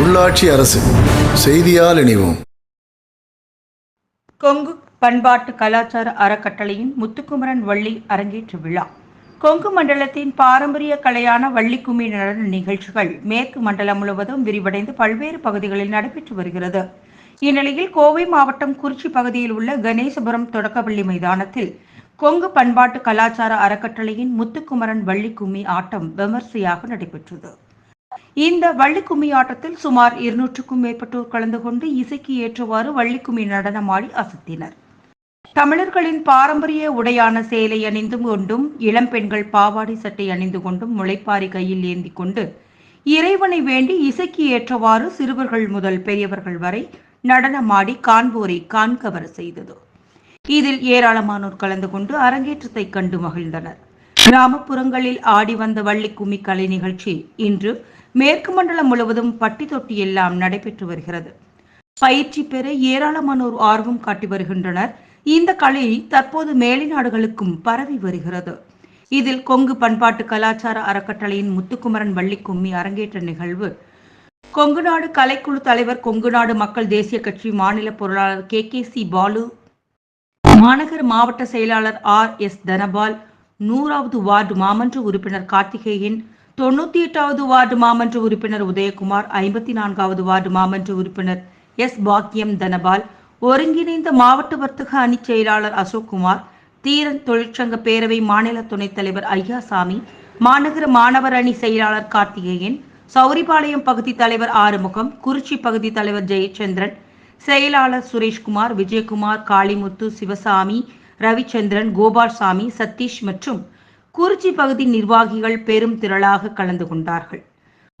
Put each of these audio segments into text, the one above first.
உள்ளாட்சி அரசு செய்தியால் இணைவோம். கொங்கு பண்பாட்டு கலாச்சார அறக்கட்டளையின் முத்துக்குமரன் வள்ளி அரங்கேற்று விழா. கொங்கு மண்டலத்தின் பாரம்பரிய கலையான வள்ளிக்கும்மி நடன நிகழ்ச்சிகள் மேற்கு மண்டலம் முழுவதும் விரிவடைந்து பல்வேறு பகுதிகளில் நடைபெற்று வருகிறது. இந்நிலையில் கோவை மாவட்டம் குறிச்சி பகுதியில் உள்ள கணேசபுரம் தொடக்கப்பள்ளி மைதானத்தில் கொங்கு பண்பாட்டு கலாச்சார அறக்கட்டளையின் முத்துக்குமரன் வள்ளிக்கும்மி ஆட்டம் விமர்சையாக நடைபெற்றது. இந்த வள்ளிக்கும்மி ஆட்டத்தில் சுமார் இருநூற்றுக்கும் மேற்பட்டோர் கலந்து கொண்டு இசைக்கு ஏற்றவாறு வள்ளிக்கும்மி நடனமாடி அசத்தினர். தமிழர்களின் பாரம்பரிய உடையான சேலை அணிந்து கொண்டும் இளம்பெண்கள் பாவாடை சட்டை அணிந்து கொண்டும் முளைப்பாரி கையில் ஏந்தி கொண்டு இறைவனை வேண்டி இசைக்கு ஏற்றவாறு சிறுவர்கள் முதல் பெரியவர்கள் வரை நடனமாடி காண்போரை காண்கவர செய்தது. இதில் ஏராளமானோர் கலந்து கொண்டு அரங்கேற்றத்தை கண்டு மகிழ்ந்தனர். கிராமப்புறங்களில் ஆடி வந்த வள்ளி கும்மி கலை நிகழ்ச்சி இன்று மேற்கு மண்டலம் முழுவதும் பட்டி தொட்டி எல்லாம் நடைபெற்று வருகிறது. பயிற்சி பெற ஏராளமானோர் ஆர்வம் காட்டி வருகின்றனர். இந்த கலை தற்போது மேலிநாடுகளுக்கும் பரவி வருகிறது. இதில் கொங்கு பண்பாட்டு கலாச்சார அறக்கட்டளையின் முத்துக்குமரன் வள்ளி கும்மி அரங்கேற்ற நிகழ்வு. கொங்கு நாடு கலைக்குழு தலைவர் கொங்கு நாடு மக்கள் தேசிய கட்சி மாநில பொருளாளர் கே கே சி பாலு. மாநகர மாவட்ட செயலாளர் ஆர் எஸ் தனபால். நூறாவது வார்டு மாமன்ற உறுப்பினர் கார்த்திகேயன் தொண்ணூத்தி எட்டாவது வார்டு மாமன்ற உறுப்பினர் உதயகுமார் ஐம்பத்தி நான்காவது வார்டு மாமன்ற உறுப்பினர் எஸ். பாக்கியம் தனபால் ஒருங்கிணைந்த மாவட்ட வர்த்தக அணி செயலாளர் அசோக்குமார் தீரன் தொழிற்சங்க பேரவை மாநில துணைத் தலைவர் ஐயாசாமி மாநகர மாணவர் அணி செயலாளர் கார்த்திகேயன் சௌரிபாளையம் பகுதி தலைவர் ஆறுமுகம் குறிச்சி பகுதி தலைவர் ஜெயச்சந்திரன் செயலாளர் சுரேஷ்குமார் விஜயகுமார் காளிமுத்து சிவசாமி ரவிச்சந்திரன் கோபால்சாமி சதீஷ் மற்றும் குறிச்சி பகுதி நிர்வாகிகள் பெரும் திரளாக கலந்து கொண்டார்கள்.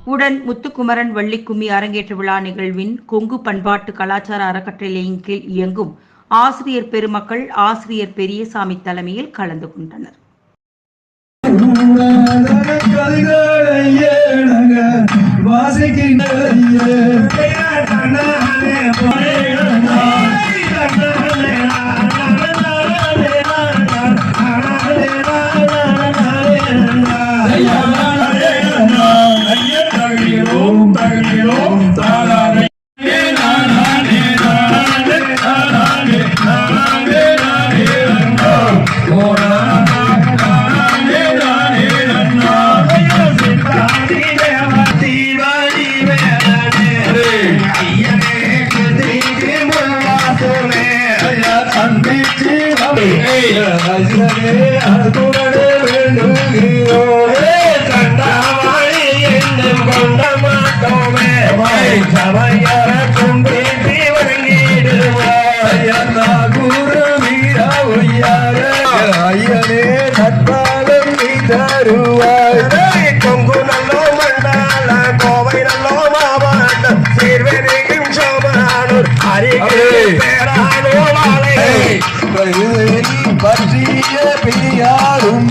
உடன் முத்துக்குமரன் வள்ளிக்கும்மி அரங்கேற்ற விழா நிகழ்வின் கொங்கு பண்பாட்டு கலாச்சார அறக்கட்டளையின் கீழ் இயங்கும் ஆசிரியர் பெருமக்கள் ஆசிரியர் பெரியசாமி தலைமையில் கலந்து கொண்டனர். ஐயனே பற்றிய பிரியாரும்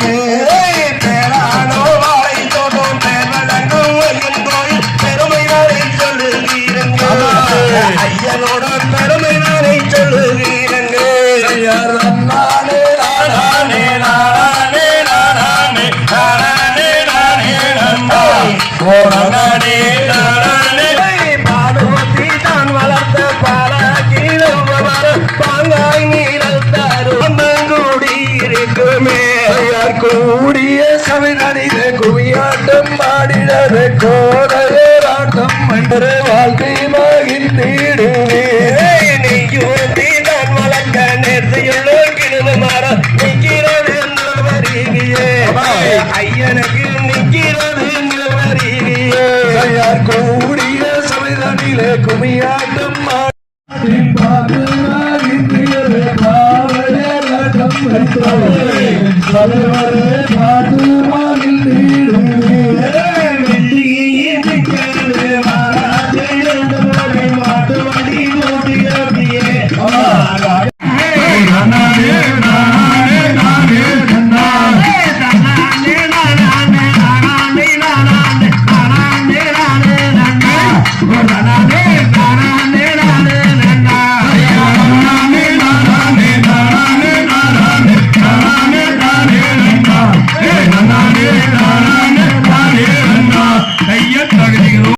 இருக்குமே கூடிய சவிதனித குவியாட்டம் பாடிடது கோடகராட்டம் என்று வாழ்க்கை மகிழ்ந்திடுவே நீயும் தீதான் வளர்க்க நேர்த்தியுள்ள கிழமை மரம் நிற்கிறது வருகியே ஐயனுக்கு நிற்கிறது வருகியே கூடிய சவிதனிலே குமியாட்டம் हरिद्रा